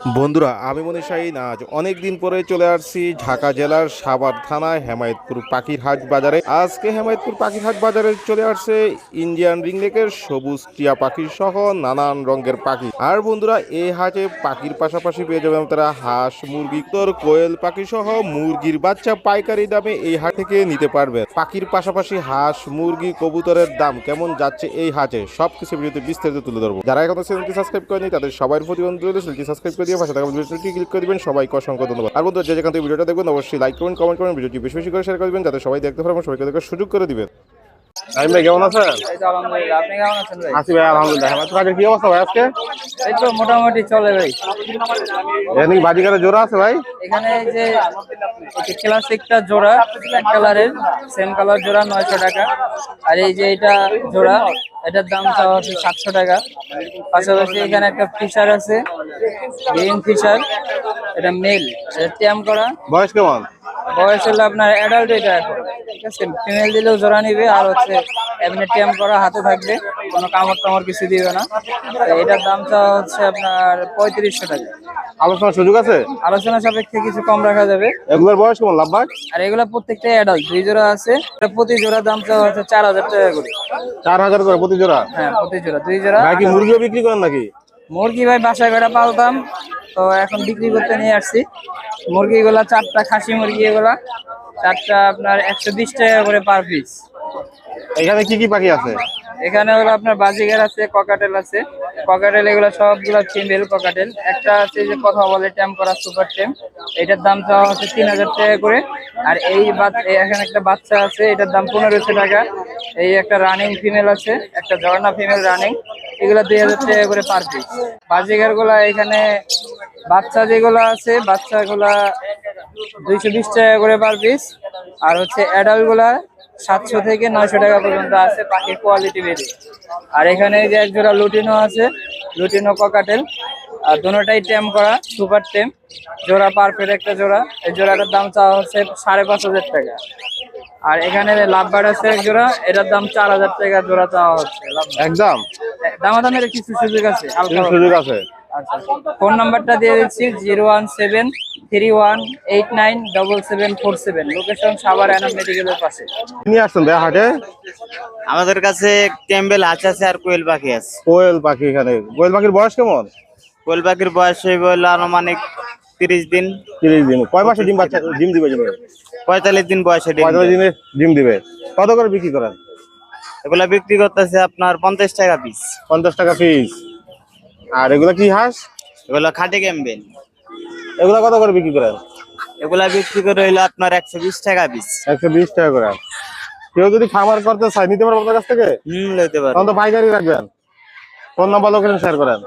বন্ধুরা, আমি মনে শাহিন আজ অনেকদিন পরে চলে আসছি ঢাকা জেলার সাভার থানায় হেমায়তপুর পাখির হাট বাজারে। আজকে হেমায়তপুর পাখির হাট বাজারে চলে আসছে ইন্ডিয়ান রিংনেকের সবুজ টিয়া পাখি সহ নানান রঙের পাখি। আর বন্ধুরা এই হাটে পাখির পাশাপাশি পেয়ে যাবেন তারা হাঁস, মুরগি তোর কোয়েল পাখি সহ মুরগির বাচ্চা পাইকারি দামে এই হাট থেকে নিতে পারবেন। পাখির পাশাপাশি হাঁস, মুরগি, কবুতরের দাম কেমন যাচ্ছে এই হাটে সবকিছু বিস্তারিত তুলে ধরবো। যারা এখনও সাবস্ক্রাইব করেনি তাদের সবার প্রতি অনুরোধ রইল, চ্যানেলটি সাবস্ক্রাইব করে দিয়ে পাশে থাকা ভিডিওটি ক্লিক করে দিবেন। সবাইকে অসংখ্য ধন্যবাদ। আর বন্ধুরা, যে যেখান থেকে ভিডিওটা দেখবেন, অবশ্যই লাইক করবেন কমেন্ট করবেন ভিডিওটি বেশি বেশি করে শেয়ার করবেন যাতে সবাই দেখতে পারে এবং সবাইকে দেখার সুযোগ করে দিবেন। টাইম ভাই কেমন আছেন? আপনি কেমন আছেন ভাই? আছি ভাই আলহামদুলিল্লাহ। আমার কাজের কি অবস্থা ভাই আজকে? এই তো মোটামুটি চলে ভাই। এখানে কি বাজিকারের জোড়া আছে ভাই? এখানে এই যে ক্লাসিকটা জোড়া এক কালারের সেম কালার জোড়া নয়শো টাকা। আর এই যে এটা জোড়া এটার দাম চাওয়া হচ্ছে সাতশো টাকা। পাশাপাশি এখানে একটা ফিশার আছে গ্রিন ফিশার। এটা মেল এটা ট্যাম করা। বয়স কেমন? বয়স হলো আপনার অ্যাডাল্ট এটা এখন। ঠিক আছে? ফিমেল দিলেও জোড়া নিবে আর হচ্ছে এমনি ট্যাম করা হাতে থাকবে কোনো কামড় টামড় কিছু দিবে না। এটার দাম চাওয়া হচ্ছে আপনার পঁয়ত্রিশশো টাকা। আলোচনার সুযোগ আছে? আলোচনা সাপেক্ষে কিছু কম রাখা যাবে। এগুলোর বয়স কেমন লাভবাগ আর এগুলা প্রত্যেকটাই অ্যাডাল্ট দুই জোড়া আছে। এটা প্রতি জোড়া দাম হচ্ছে চার হাজার টাকা করে। চার হাজার করে প্রতি জোড়া? হ্যাঁ প্রতি জোড়া। দুই জোড়া। ভাই কি মুরগিও বিক্রি করেন নাকি? মুরগি ভাই বাসায় করে পালতাম? তো এখন বিক্রি করতে নিয়ে আসছি। মুরগিগুলা চারটা খাসি মুরগি এগুলা চারটা আপনার একশো বিশ টাকা করে পার পিস এখানে কি কি পাখি আছে? এখানে হলো আপনার বাজিগার আছে ককাটেল আছে। ককাটেল এগুলো সবগুলো ফিমেল ককাটেল একটা আছে যে কথা বলে ট্যাম করা সুপার ট্যাম এটার দাম চাওয়া হচ্ছে তিন হাজার টাকা করে। আর এই এখানে একটা বাচ্চা আছে এটার দাম পনেরোশো টাকা। এই একটা রানিং ফিমেল আছে একটা ঝর্ণা ফিমেল রানিং এগুলো দুই হাজার টাকা করে পার পিস বাজিগারগুলা এখানে বাচ্চা যেগুলো আছে, বাচ্চাগুলা দুইশো বিশ টাকা করে পার পিস আর হচ্ছে অ্যাডাল্টগুলা সাতশো থেকে নয়শো টাকা পর্যন্ত আছে পাখির কোয়ালিটি বেড়ে আর এখানে যে এক জোড়া লুটিনো আছে, লুটিনো ককাটেল আর দুটোটাই টেম করা সুপার টেম জোড়া পারফেক্ট একটা জোড়া। এই জোড়াটার দাম চাওয়া হচ্ছে সাড়ে পাঁচ হাজার টাকা। আর এখানে লাভবার্ড আছে এক জোড়া এটার দাম চার হাজার টাকা জোড়া চাওয়া হচ্ছে একদম। দামাদামের কিছু সুযোগ আছে? হালকা সুযোগ আছে। আচ্ছা ফোন নাম্বারটা দিয়ে দিচ্ছি zero one seven three one eight nine double seven four seven. Location Savar Enam মেডিকেলের পাশে। নিয়ে আসছেন ভাই হাটে। আমাদের কাছে ক্যাম্বেল হাঁস আছে আর কোয়েল পাখি আছে। কোয়েল পাখি এখানে। কোয়েল পাখির বয়স কেমন? কোয়েল পাখির বয়স হইব আনুমানিক তিরিশ দিন। তিরিশ দিন। কয় মাসে ডিম বাচ্চা ডিম দিবে ডিম পঁয়তাল্লিশ দিন বয়সে ডিম পঁয়তাল্লিশ। দিনে ডিম দিবে। কত করে বিক্রি করেন? এগুলা বিক্রি করতেছে আপনার পঞ্চাশ টাকা পিস পঞ্চাশ টাকা পিস আর এগুলো কি হাঁস? এগুলো খাটে ক্যাম্বেল এগুলো কত করে বিক্রি করেন? এগুলা বিক্রি করে হইল আপনার একশো বিশ টাকা পিস একশো বিশ টাকা করে। কেউ যদি খামার করতে চায় নিতে পারব আপনার কাছ থেকে? হুম লইতে পারো তখন তো পাইকারি রাখবেন। ফোন নাম্বার লোকেশন শেয়ার করেন।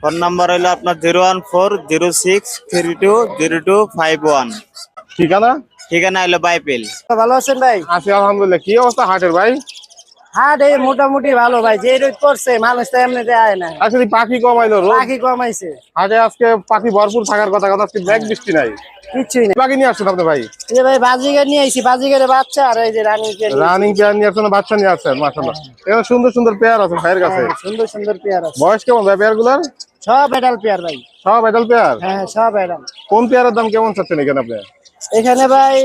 ফোন নাম্বার হইল আপনার zero one four zero six three two zero two five one. ঠিকানা? ঠিকানা হইল বাইপেল ভালো আছেন ভাই? আছি আলহামদুলিল্লাহ। কি অবস্থা হাটের ভাই? হাট এই মোটামুটি ভালো ভাই যে রোদ করছে মানুষ তো এমনিতে আয় না। আসলে পাখি কমাইলো পাখি কমাইছে। হাটে আজকে পাখি ভরপুর থাকার কথা কথা আজকে ব্যাগ বৃষ্টি নাই। কিচ্ছুই না পাখি নিয়ে আসছেন আপনি ভাই? যে ভাই বাজিগার নিয়ে আইছি বাজিগারের বাচ্চা আর এই যে রানী রানিং পেয়ার নিয়ে আসছেন বাচ্চা নিয়ে আসছেন মাসাল্লাহ এখানে সুন্দর সুন্দর পেয়ার আছে ভাইয়ের কাছে। সুন্দর সুন্দর পেয়ার আছে। বয়স কেমন ভাই পেয়ারগুলোর? সব এডাল পেয়ার ভাই। সব এডাল পেয়ার? হ্যাঁ সব এডাল কোন পেয়ারের দাম কেমন চাচ্ছেন এখানে আপনি? এখানে ভাই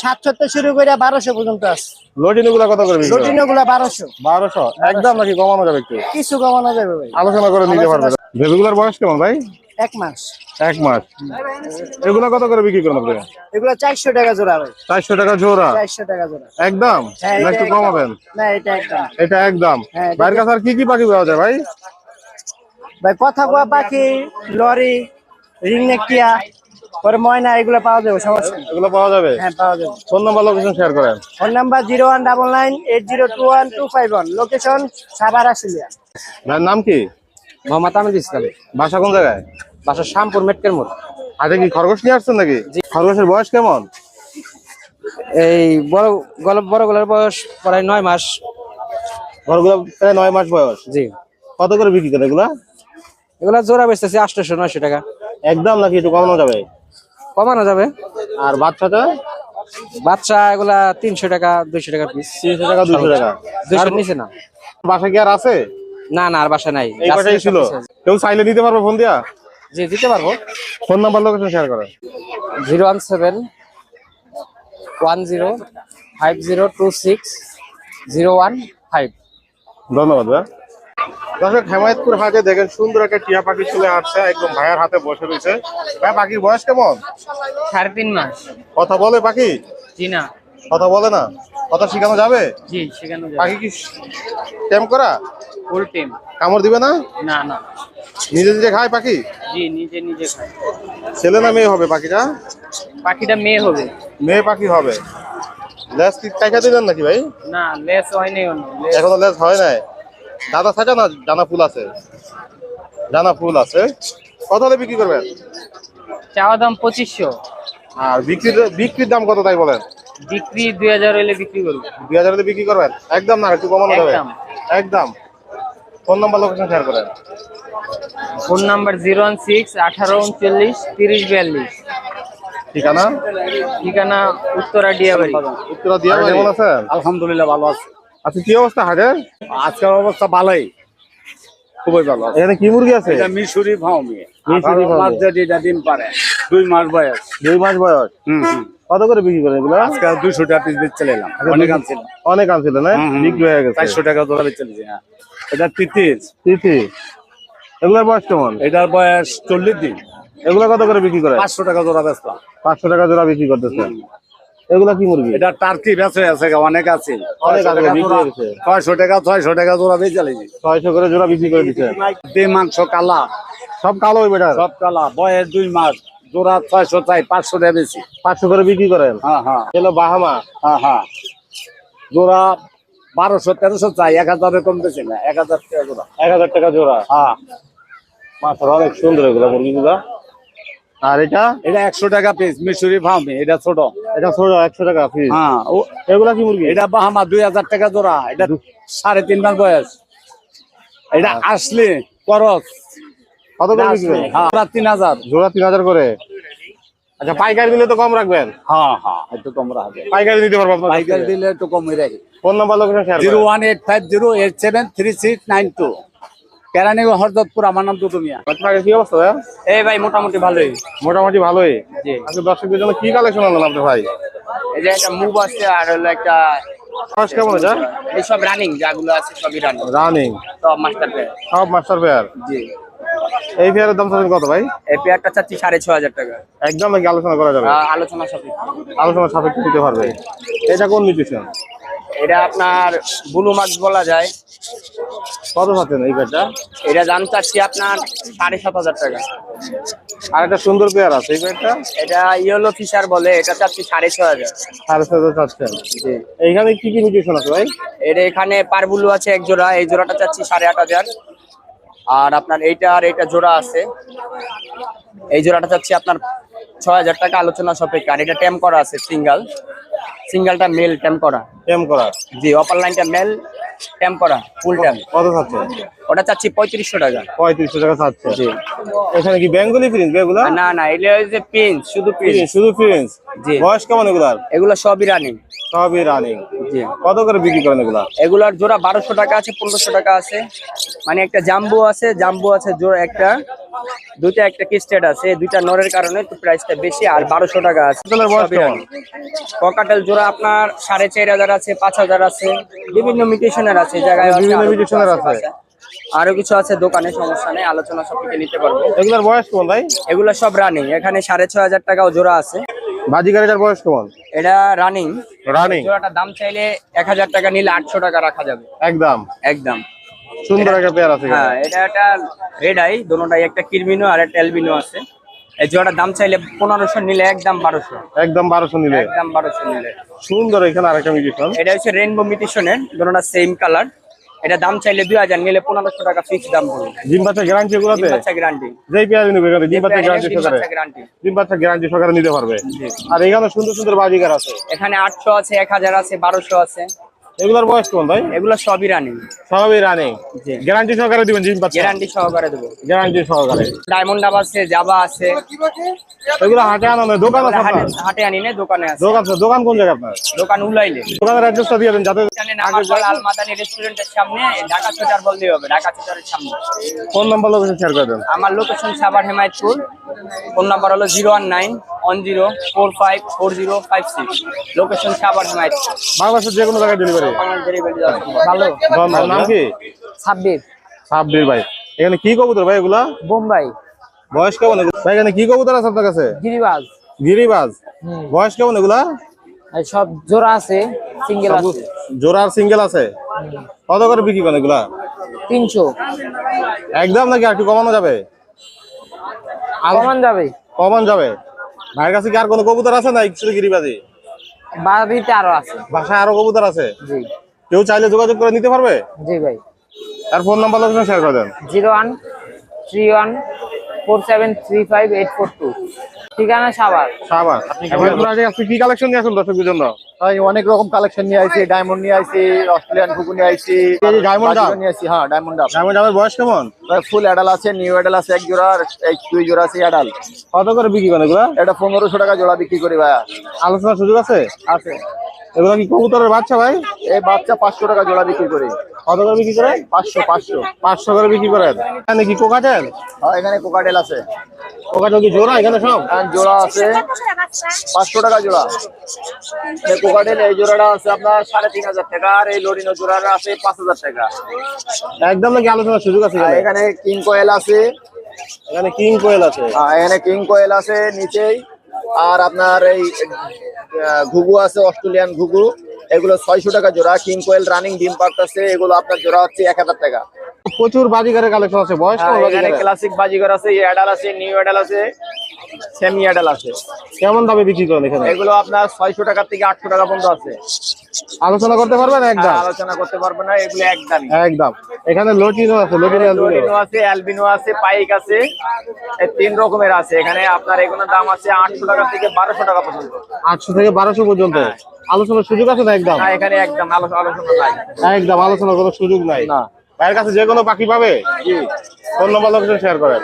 সাতশো থেকে শুরু করে বারোশো পর্যন্ত আছে। লটিনো গুলা কত করে বিক্রি গুলা বারোশো। বারোশো? একদম নাকি কমানো যাবে একটু? কিছু কমানো যাবে ভাই। আলোচনা করে নিতে পারবে ভেবেগুলার বয়স কেমন ভাই? এক মাস। এক মাস। এগুলা কত করে বিক্রি করেন আপনি? এগুলো চারশো টাকা জোড়া ভাই। চারশো টাকা জোড়া? চারশো টাকা জোড়া। একদম? হ্যাঁ, না এটা একটু একদম। কমাবেন। না এটা একদম। এটা একদম। হ্যাঁ, বাইরের কাছে আর কি কি পাখি পাওয়া যায় ভাই? ভাই কথা কোয়া পাখি লরি রিংনেক টিয়া পরে ময়না এগুলো পাওয়া যাবে সমস্যা এগুলো পাওয়া যাবে? হ্যাঁ পাওয়া যাবে। ফোন নাম্বার লোকেশন শেয়ার করেন। Phone number zero one double nine eight zero two one two five one. Location সাবার আসিলিয়া ভাইয়ের নাম কি? মোহাম্মদ আমিদ ইসলাম। বাসা কোন জায়গায়? বাসা শ্যামপুর মেটকের মোড়। হাতে কি খরগোশ নিয়ে আসছেন নাকি? খরগোশের বয়স কেমন? এই বড় গল বড় গলার বয়স প্রায় নয় মাস। ঘরগুলো প্রায় নয় মাস বয়স? জি। কত করে বিক্রি করে এগুলা? এগুলা জোড়া বেচতেছি আটশোশো নয়শো টাকা। একদম নাকি একটু কমানো যাবে? কমানো যাবে। আর বাচ্চাটা? বাচ্চা এগুলা তিনশো টাকা দুইশো টাকা পিস তিনশো টাকা দুশো টাকা। দুইশোর নিচে না। বাসা কি আর আছে? না না আর বাসা নাই। ছিল। কেউ চাইলে নিতে পারব ফোন দিয়া? জি দিতে পারব। ফোন নাম্বার লোকেশন শেয়ার করেন zero one seven one zero five zero two six zero one five. ধন্যবাদ ভাই। দর্শক হেমায়তপুর হাটে দেখেন সুন্দর একটা টিয়া পাখি চলে আসছে একদম ভাইয়ের হাতে বসে রয়েছে। ভাই পাখির বয়স কেমন? সাড়ে তিন মাস। কথা বলে পাখি? জি না। কথা বলে না? কথা শেখানো যাবে? জি সেখানে পাখি কি টেম করা? ফুল টিম কামড় দিবে না? না না। নিজে নিজে খায় পাখি? জি নিজে নিজে খায়। ছেলে না মেয়ে হবে পাখিটা? পাখিটা মেয়ে হবে। মেয়ে পাখি হবে। লেজ কি টাকা দিলেন নাকি ভাই? না লেস অন্য লেস এখনও লেজ হয় নাই। দাদা থাকে না? জানা ফুল আছে। জানা ফুল আছে। কত হলে বিক্রি করবেন? চাওয়া দাম পঁচিশশো। আর বিক্রির বিক্রির দাম কত তাই বলেন? বিক্রি দুই হাজার হলে বিক্রি করব। দুই হাজার হলে বিক্রি করবেন? একদম না একটু কমানো যাবে। একদম। ফোন নাম্বার লোকেশন শেয়ার করেন। Phone number zero one six আঠারো উনচল্লিশ তিরিশ বিয়াল্লিশ। ঠিকানা? ঠিকানা উত্তরা ডিয়াবাড়ি উত্তরা দিয়া কেমন আছেন? আলহামদুলিল্লাহ ভালো আছে। আচ্ছা কি অবস্থা হাটের? আজকের অবস্থা ভালোই। খুবই ভালো এখানে কি মুরগি আছে? এটা মিশরি ফাউমি। মিশরি ফাউমি। মাস যেটি ডিম পারে। দুই মাস বয়স। দুই মাস বয়স? হুম হুম। কত করে বিক্রি করেন এগুলো? আজকে দুইশো টাকা পিস বেচ চলে এলাম। অনেক আনছিল অনেক আনছিল না। বিক্রি হয়ে গেছে। চারশো টাকা ধরে বেচ চলেছে হ্যাঁ। এটা তিতিস তিথি এগুলোর বয়স কেমন? এটার বয়স চল্লিশ দিন। এগুলো কত করে বিক্রি করে পাঁচশো টাকা জোড়া বেচলাম। পাঁচশো টাকা জোড়া বিক্রি করতেছে এগুলা কি মুরগি? এটা টার্কি বেচে আছে অনেক আছে। অনেক আছে, ছয়শো টাকা। ছয়শো টাকা জোড়া বেচ চালিয়েছি ছয়শো করে জোড়া বিক্রি করে দিচ্ছে ডিম মাংস কালা। সব কালো সব কালা বয়স দুই মাস। জোড়া ছয়শো চাই পাঁচশো টাকা বেশি। পাঁচশো করে বিক্রি করেন? হ্যাঁ হ্যাঁ। এলো বাহামা। হ্যাঁ হ্যাঁ। জোড়া বারোশো তেরোশো চাই এক হাজারের কম বেশি না এক হাজার টাকা জোড়া। এক হাজার টাকা জোড়া? হ্যাঁ। মাথার অনেক সুন্দর এগুলো মুরগিগুলা আর এটা? এটা একশো টাকা পিস মিশরি ফার্মে এটা ছোট। এটা ছোট একশো টাকা পিস হ্যাঁ এগুলা কি মুরগি? এটা বাহামা দুই হাজার টাকা জোড়া। এটা সাড়ে তিন মাস বয়স। এটা আসলে করস। কত এটা করে বিক্রি করেন? হ্যাঁ। জোড়া তিন হাজার। জোড়া তিন হাজার করে? আচ্ছা পাইকারি দিলে তো কম রাখবেন? হ্যাঁ হ্যাঁ। একটু কম পাইকারি দিতে পারব আপনার পাইকারি দিলে একটু কমই রাখি। Phone number location share zero one eight five zero eight seven three six nine two. কেরানি আমার নাম দুটো মিয়া। আপনার কি অবস্থা? এই ভাই মোটামুটি ভালোই। মোটামুটি ভালোই? জি। আচ্ছা দর্শকদের জন্য কি কালেকশন আনলেন আপনি ভাই? এই যে একটা মুভ আছে আর হলো একটা বয়স কেমন এটা? এই সব রানিং যাগুলো আছে সবই রানিং রানিং সব মাস্টার সব মাস্টার পেয়ার জি। এই পেয়ারের দাম চাচ্ছেন কত ভাই? এই পেয়ারটা চাচ্ছি সাড়ে ছ হাজার টাকা। একদম আলোচনা করা যাবে? আলোচনা সাপেক্ষে। আলোচনা সাপেক্ষে দিতে পারবে। এটা কোন নিউট্রিশন এটা আপনার ব্লু মার্কস বলা যায়। কত পাচ্ছেন এই পেয়ারটা? এটা দাম চাচ্ছি আপনার সাড়ে সাত হাজার টাকা। আর একটা সুন্দর পেয়ার আছে এই পেয়ারটা? এটা ইয়েলো ফিশার বলে এটা চাচ্ছি সাড়ে ছ হাজার। সাড়ে ছয় হাজার চাচ্ছেন। এইখানে কি কি নিউট্রিশন আছে ভাই? এটা এখানে পারবুলু আছে এক জোড়া এই জোড়াটা চাচ্ছি সাড়ে আট হাজার। আর আপনার এইটা আর এইটা জোড়া আছে। এই জোড়াটা চাচ্ছি আপনার ছয় হাজার টাকা আলোচনা সাপেক্ষে। আর এটা টেম করা আছে সিঙ্গেল। সিঙ্গেলটা মেল টেম করা। এম করা। জি অপার লাইনটা মেল টেম করা ফুল টেম। কত চাচ্ছে ওটা চাচ্ছি পঁয়ত্রিশশো টাকা। পঁয়ত্রিশশো টাকা চাচ্ছে জি। এখানে কি বেঙ্গলি প্রিন্স এগুলা আর না না এটা ওই যে পিঞ্চ শুধু পিঞ্চ শুধু প্রিন্স জি। বয়স কেমন এগুলার? এগুলো সবই রানিং সবই রানিং কত করে বিক্রি করেন এগুলা? এগুলার জোড়া বারোশো টাকা আছে পনেরোশো টাকা আছে। মানে একটা জাম্বু আছে জাম্বু আছে জোড়া একটা। দুইটা একটা কিস্টেড আছে দুইটা নরের কারণে একটু প্রাইসটা বেশি আর বারোশো টাকা আছে। ককাটেল জোড়া আপনার সাড়ে চার হাজার আছে পাঁচ হাজার আছে। বিভিন্ন মিউটেশনের আছে জায়গায় বিভিন্ন আরও কিছু আছে। আরও কিছু আছে দোকানে সমস্যা নেই আলোচনা সবকে নিতে পারব। এগুলার বয়স কেমন ভাই? এগুলো সব রানিং এখানে সাড়ে ছয় হাজার টাকাও জোড়া আছে। বাজিগারিটার বয়স কেমন? এটা রানিং রানিং জোড়াটা দাম চাইলে এক হাজার টাকা নিলে আটশো টাকা রাখা যাবে। একদম। একদম। সুন্দর একটা পেয়ার আছে হ্যাঁ এটা একটা রেড আই দোনোটাই একটা কিরমিনো আর একটা এলবিনো আছে। এই জোড়াটার দাম চাইলে পনেরোশো নিলে একদম বারোশো। একদম বারোশো নিলে। একদম বারোশো নিলে। সুন্দর এখানে আরেকটা মিউজিশন এটা হচ্ছে রেনবো মিটিশনের দোনোটা সেম কালার এটা দাম চাইলে দুই হাজার নিলে পনেরোশো টাকা ফিক্স দাম পড়বে ডিম বাচ্চা গ্যারান্টি বাচ্চা গ্যারান্টি যেই পেঁয়াজ নিবে এখানে ডিম বাচ্চা গ্যারান্টি গ্যারান্টি ডিম বাচ্চা গ্যারান্টি নিতে পারবে। আর এখানে সুন্দর সুন্দর বাজিকার আছে। এখানে আটশো আছে এক হাজার আছে বারোশো আছে। এগুলোর বয়স কেমন ভাই? এগুলো সবই রানিং সবই রানিং গ্যারান্টি সহকারে দিবেন জিম পাচ্ছে? গ্যারান্টি সহকারে দেবো। গ্যারান্টি সহকারে। ডায়মন্ড ডাব আছে জাবা আছে। এগুলো হাটে আনানো দোকান আছে হাটে আনি না দোকানে আছে। দোকান দোকান কোন জায়গায় আপনার? দোকান উলাইলে। দোকানের অ্যাড্রেসটা দিয়ে দেন যাতে এখানে নামারপাল আলমাদানি রেস্টুরেন্টের সামনে ঢাকা চোটার বললেই হবে ঢাকা চোটারের সামনে। ফোন নাম্বার লোকেশন শেয়ার করে দেন? আমার location Savar Hemayetpur. Phone number হলো zero one nine one zero four five four zero five six. Location Savar Hemayetpur বাংলাদেশের যে কোনো জায়গায় ডেলিভারি ডেলিভারি ভালো। নাম কি? ছাব্বিশ সাব্বির ভাই। এখানে কি কবুতর ভাই এগুলা? বোম্বাই। বয়স কেমন এগুলো? ভাই এখানে কি কবুতর আছে আপনার কাছে? গিরিবাজ। গিরিবাজ। বয়স কেমন এগুলা? আর সব জোড়া আছে সিঙ্গেল আছে। জোড়া আর সিঙ্গেল আছে? কত করে বিক্রি করেন এগুলা? তিনশো। একদম নাকি আর একটু কমানো যাবে? কমান যাবে? কমান যাবে? ভাইয়ের কাছে কি আর কোনো কবুতর আছে না শুধু গিরিবাজি? বাড়িতে আরও আছে। বাসায় আরও কবুতর আছে? জি। কেউ চাইলে যোগাযোগ করে নিতে পারবে? জি ভাই। তার ফোন নাম্বার লোকেশন শেয়ার করে দেন। Zero one three one four seven three five eight four two. ঠিকানা সাভার। সাবার আজকে কি কালেকশন নিয়ে আসুন দর্শকদের জন্য? ভাই অনেক রকম কালেকশন নিয়ে আইছি ডায়মন্ড নিয়ে আইছি অস্ট্রেলিয়ান কুকু নিয়ে আইছি diamond ডাব? নিয়ে আইছি হ্যাঁ ডায়মন্ড ডাব ডায়মন্ড ডাবের বয়স কেমন? ফুল অ্যাডাল আছে নিউ অ্যাডাল আছে এক জোড়া আর এই দুই জোড়া আছে অ্যাডাল কত করে বিক্রি করেন এগুলা? এটা পনেরোশো টাকা জোড়া বিক্রি করি ভাই আলোচনার সুযোগ আছে? আছে। এগুলো কি কবুতরের বাচ্চা ভাই? এই বাচ্চা পাঁচশো টাকা জোড়া বিক্রি করি। কত করে বিক্রি করেন? পাঁচশো পাঁচশো। পাঁচশো করে বিক্রি করেন। এখানে কি কোকাটেল আর এখানে কোকাটেল আছে। কোকাটেল কি জোড়া এখানে সব? জোড়া আছে। পাঁচশো টাকা জোড়া। এই কোকাটেল এই জোড়াটা আছে আপনার সাড়ে তিন হাজার টাকা আর এই লরিনো জোড়াটা আছে পাঁচ হাজার টাকা। একদম নাকি আলোচনার সুযোগ আছে এখানে? কিং কোয়েল আছে। এখানে কিং কোয়েল আছে। আহ, এখানে কিং কোয়েল আছে নিচেই। আর আপনার এই ঘুঘু আছে, অস্ট্রেলিয়ান ঘুঘু। এগুলো ছয়শো টাকা জোড়া। কিং কোয়েল রানিং ডিম পার্ক আছে এগুলো আপনার জোড়া হচ্ছে এক হাজার টাকা। প্রচুর বাজিগারের কালেকশন আছে বয়স কেমন এখানে? ক্লাসিক বাজিগর আছে এডাল আছে নিউ অ্যাডাল আছে সেমি অ্যাডাল আছে। কেমন দামে বিক্রি করেন এখানে? এগুলো আপনার ছয়শো টাকা থেকে আটশো টাকা পর্যন্ত আছে। আলোচনা করতে পারবেন একদম আলোচনা করতে পারব না এগুলো একদমই একদম এখানে লটিনো আছে লটিনো লোটিনো আছে অ্যালবিনো আছে পাইক আছে এই তিন রকমের আছে। এখানে আপনার এগুলোর দাম আছে আটশো টাকা থেকে বারোশো টাকা পর্যন্ত। আটশো থেকে বারোশো পর্যন্ত? আলোচনার সুযোগ আছে না একদম না এখানে একদম আলো- আলোচনা নাই। একদম আলোচনার কোনো সুযোগ নাই। না। ভাইয়ের কাছে যে কোনো পাখি পাবে? জি। ফোন নম্বর লোকেশন শেয়ার করেন।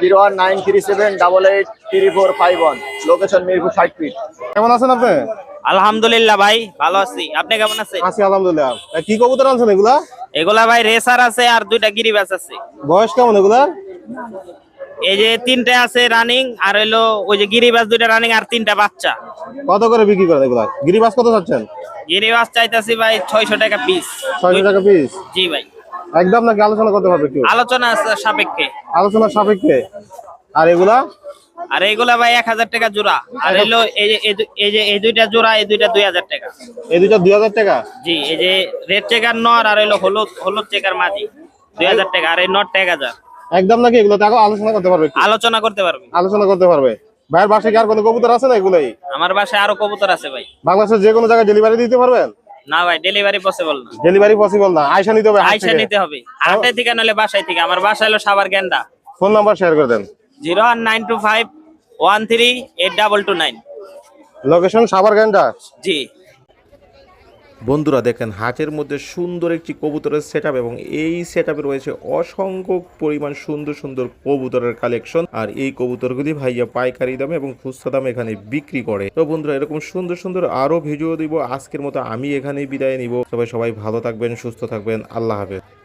Zero one nine three seven double eight three four five one. Location Mirpur ষাট ফিট কেমন আছেন আপনি? আলহামদুলিল্লাহ ভাই ভালো আছি। আপনি কেমন আছেন? আছি আলহামদুলিল্লাহ। কি কবুতর আনছেন এগুলা? এগুলা ভাই রেসার আছে আর দুইটা গিরিবাস আছে। বয়স কেমন এগুলা? এই যে তিনটা আছে রানিং আর হইল ওই যে গিরিবাস দুইটা রানিং আর তিনটা বাচ্চা। কত করে বিক্রি করে এগুলা? গিরিবাস কত চাচ্ছেন? গিরিবাস চাইতাছি ভাই ছয়শো টাকা পিস ছয়শো টাকা পিস জি ভাই। একদম নাকি আলোচনা করতে পারবে কেউ আলোচনা আছে সাপেক্ষে। আলোচনা সাপেক্ষে। আর এগুলা? আর এগুলা ভাই এক হাজার টাকা জোড়া। আর হইল এই যে এই যে এই দুইটা জোড়া এই দুইটা দুই হাজার টাকা। এই দুইটা দুই হাজার টাকা? জি এই যে রেড চেকার নর আর হইল হলুদ হলুদ চেকার মাঝি। দুই হাজার টাকা আর এই এক হাজার। একদম নাকি? এগুলো টাকা আলোচনা করতে পারবে আলোচনা করতে পারবে। আলোচনা করতে পারবে। ভাইয়ের বাসায় কি আর কোনো কবুতর আছে না এগুলাই? আমার বাসায় আরও কবুতর আছে ভাই। বাংলাদেশের যে কোনো জায়গায় ডেলিভারি দিতে পারবেন? না ভাই ডেলিভারি পসিবল না। ডেলিভারি পসিবল না। আয়সা নিতে হবে হাট নিতে হবে। হাটে থেকে নাহলে বাসায় থেকে। আমার বাসা হলো সাবার গেন্দা ফোন নাম্বার শেয়ার করে দেন। Zero one nine two five one three eight double two nine location Sabarganda জি বন্ধুরা দেখেন, হাটের মধ্যে সুন্দর একটি কবুতরের সেট এবং এই সেট রয়েছে অসংখ্য পরিমাণ সুন্দর সুন্দর কবুতরের কালেকশন আর এই কবুতরগুলি ভাইয়া পাইকারি দামে এবং খুচরা দামে এখানে বিক্রি করে। তো বন্ধুরা, এরকম সুন্দর সুন্দর আরও ভিডিও দিব। আজকের মতো আমি এখানেই বিদায় নিব। সবাই সবাই ভালো থাকবেন, সুস্থ থাকবেন। আল্লাহ হাফেজ।